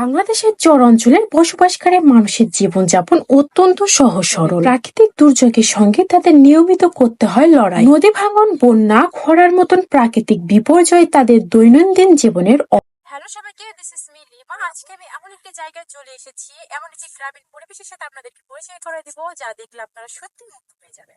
বাংলাদেশের চর অঞ্চলের বসবাসকারী মানুষের জীবনযাপন অত্যন্ত সহজ সরল প্রাকৃতিক দুর্যোগের সঙ্গে তাদের নিয়মিত করতে হয় লড়াই। নদী ভাঙন, বন্যা, খরার মতন প্রাকৃতিক বিপর্যয় তাদের দৈনন্দিন জীবনের হ্যালো সবাইকে দিস ইজ মি লিমা আজকে আমি এমন একটি জায়গায় চলে এসেছি এমন একটি গ্রামীণ পরিবেশের সাথে আপনাদেরকে পরিচয় করে দিব যা দেখলে আপনারা সত্যি মুগ্ধ হয়ে যাবেন।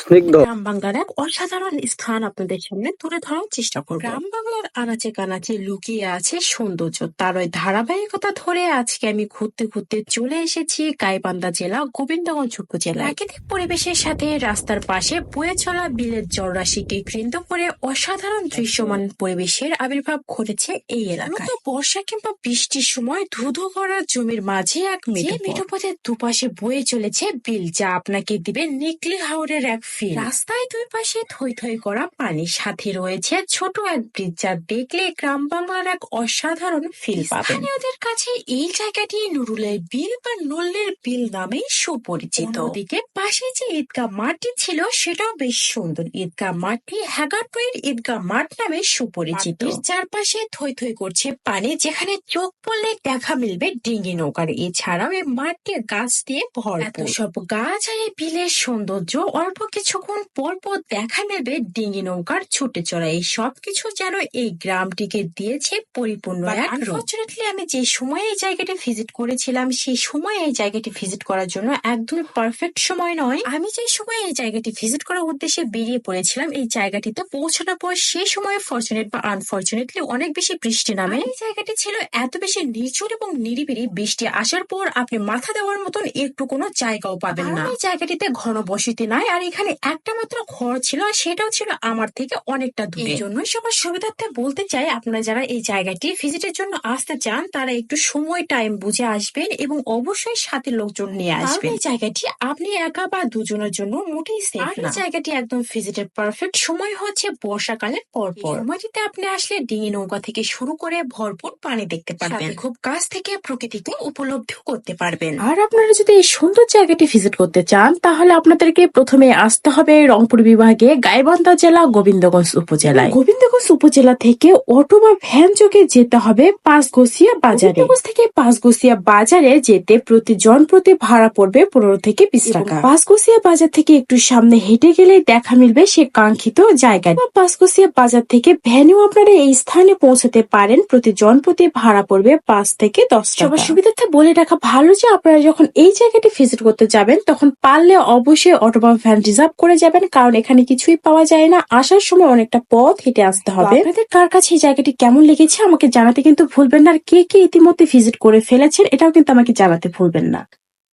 স্নিগ্ধ। গ্রাম বাংলার এক অসাধারণ স্থান আপনাদের সামনে তুলে ধরার চেষ্টা করব। গ্রাম বাংলার আনাচে কানাচে লুকিয়ে আছে সৌন্দর্য তার ওই ধারাবাহিকতা ধরে আজকে আমি ঘুরতে ঘুরতে চলে এসেছি গাইবান্ধা জেলা গোবিন্দগঞ্জ উপজেলা প্রাকৃতিক পরিবেশের সাথে রাস্তার পাশে বয়ে চলা বিলের জলরাশিকে কেন্দ্র করে অসাধারণ দৃশ্যমান পরিবেশের আবির্ভাব ঘটেছে এই এলাকায়। বর্ষা কিংবা বৃষ্টির সময় ধুধু ভরা জমির মাঝে এক মেঠো পথের দুপাশে বয়ে চলেছে বিল যা আপনাকে দিবে নেকলি হাওড়ের এক ফিল। রাস্তায় দুই পাশে থই থই করা পানি সাথে রয়েছে ছোট এক ব্রিজ যা দেখলে গ্রাম বাংলার এক অসাধারণ ফিল পাবেন। স্থানীয়দের কাছে এই জায়গাটি নুরুলের বিল বা নল্লের বিল নামে সুপরিচিত। ওদিকে পাশে যে ঈদগাহ মাঠটি ছিল সেটাও বেশ সুন্দর। ঈদগাহ মাঠটি হ্যাগারটুয়ের ঈদগাহ মাঠ নামে সুপরিচিত। চারপাশে থই থই করছে পানি যেখানে চোখ পড়লে দেখা মিলবে ডিঙ্গি নৌকার। এছাড়াও এই মাঠটি গাছ দিয়ে ভরপুর। সব গাছ আর এই বিলের সৌন্দর্য অল্প কিছুক্ষণ পর পর দেখা মিলবে ডিঙ্গি নৌকার ছুটে চড়া এই সব কিছু যেন এই গ্রামটিকে দিয়েছে পরিপূর্ণ আনফর্চুনেটলি আমি যে সময় এই জায়গাটি ভিজিট করেছিলাম সেই সময় এই জায়গাটি ভিজিট করার জন্য একদমই পারফেক্ট সময় নয়। আমি যে সময় এই জায়গাটি ভিজিট করার উদ্দেশ্যে বেরিয়ে পড়েছিলাম এই জায়গাটিতে পৌঁছানোর পর সেই সময় ফর্চুনেট বা আনফর্চুনেটলি অনেক বেশি বৃষ্টি নামে। এই জায়গাটি ছিল এত বেশি নিচুর এবং নিরিবিলি বৃষ্টি আসার পর আপনি মাথা দেওয়ার মতন একটু কোনো জায়গাও পাবেন না। এই জায়গাটিতে ঘন বসতি নাই আর এখানে একটা মাত্র ঘর ছিল আর সেটাও ছিল আমার থেকে অনেকটা দূরে। এই জন্যই সবার সুবিধার্থে বলতে চাই আপনারা যারা এই জায়গাটি ভিজিটের জন্য আসতে চান তারা একটু সময় টাইম বুঝে আসবেন এবং অবশ্যই সাথে লোকজন নিয়ে আসবেন। এই জায়গাটি আপনি একা বা দুজনের জন্য মোটেই সেফ না এই জায়গাটি একদম ভিজিটের পারফেক্ট সময় হচ্ছে বর্ষাকালের পর পর সময়টিতে আপনি আসলে ডিঙি নৌকা থেকে শুরু করে ভরপুর পানি দেখতে পারবেন। খুব কাছ থেকে প্রকৃতিকে উপলব্ধি করতে পারবেন। আর আপনারা যদি এই সুন্দর জায়গাটি ভিজিট করতে চান তাহলে আপনাদেরকে প্রথমে আসতে হবে রংপুর বিভাগে গাইবান্ধা জেলা গোবিন্দগঞ্জ উপজেলায়। গোবিন্দগঞ্জ উপজেলা থেকে অটো বা ভ্যান যোগে যেতে হবে পাঁচগোসিয়া বাজারে। গোবিন্দগঞ্জ থেকে পাঁচগোসিয়া বাজারে যেতে প্রতি জন প্রতি ভাড়া পড়বে পনেরো থেকে বিশ টাকা। পাঁচগোসিয়া বাজার থেকে একটু সামনে হেঁটে গেলে দেখা মিলবে সে কাঙ্ক্ষিত জায়গা পাঁচগোসিয়া বাজার থেকে ভ্যানেও আপনারা এই স্থানে পৌঁছাতে পারেন। প্রতি জন প্রতি ভাড়া পড়বে পাঁচ থেকে দশ টাকা। সবার সুবিধার্থে বলে রাখা ভালো যে আপনারা যখন এই জায়গাটি ভিজিট করতে যাবেন তখন পারলে অবশ্যই অটো বা ভ্যান রিজার্ভ করে যাবেন কারণ এখানে কিছুই পাওয়া যায় না। আসার সময় অনেকটা পথ হেঁটে আসতে হবে। আপনাদের কার কাছে এই জায়গাটি কেমন লেগেছে আমাকে জানাতে কিন্তু ভুলবেন না। আর কে কে ইতিমধ্যে ভিজিট করে ফেলেছেন এটাও কিন্তু আমাকে জানাতে ভুলবেন না।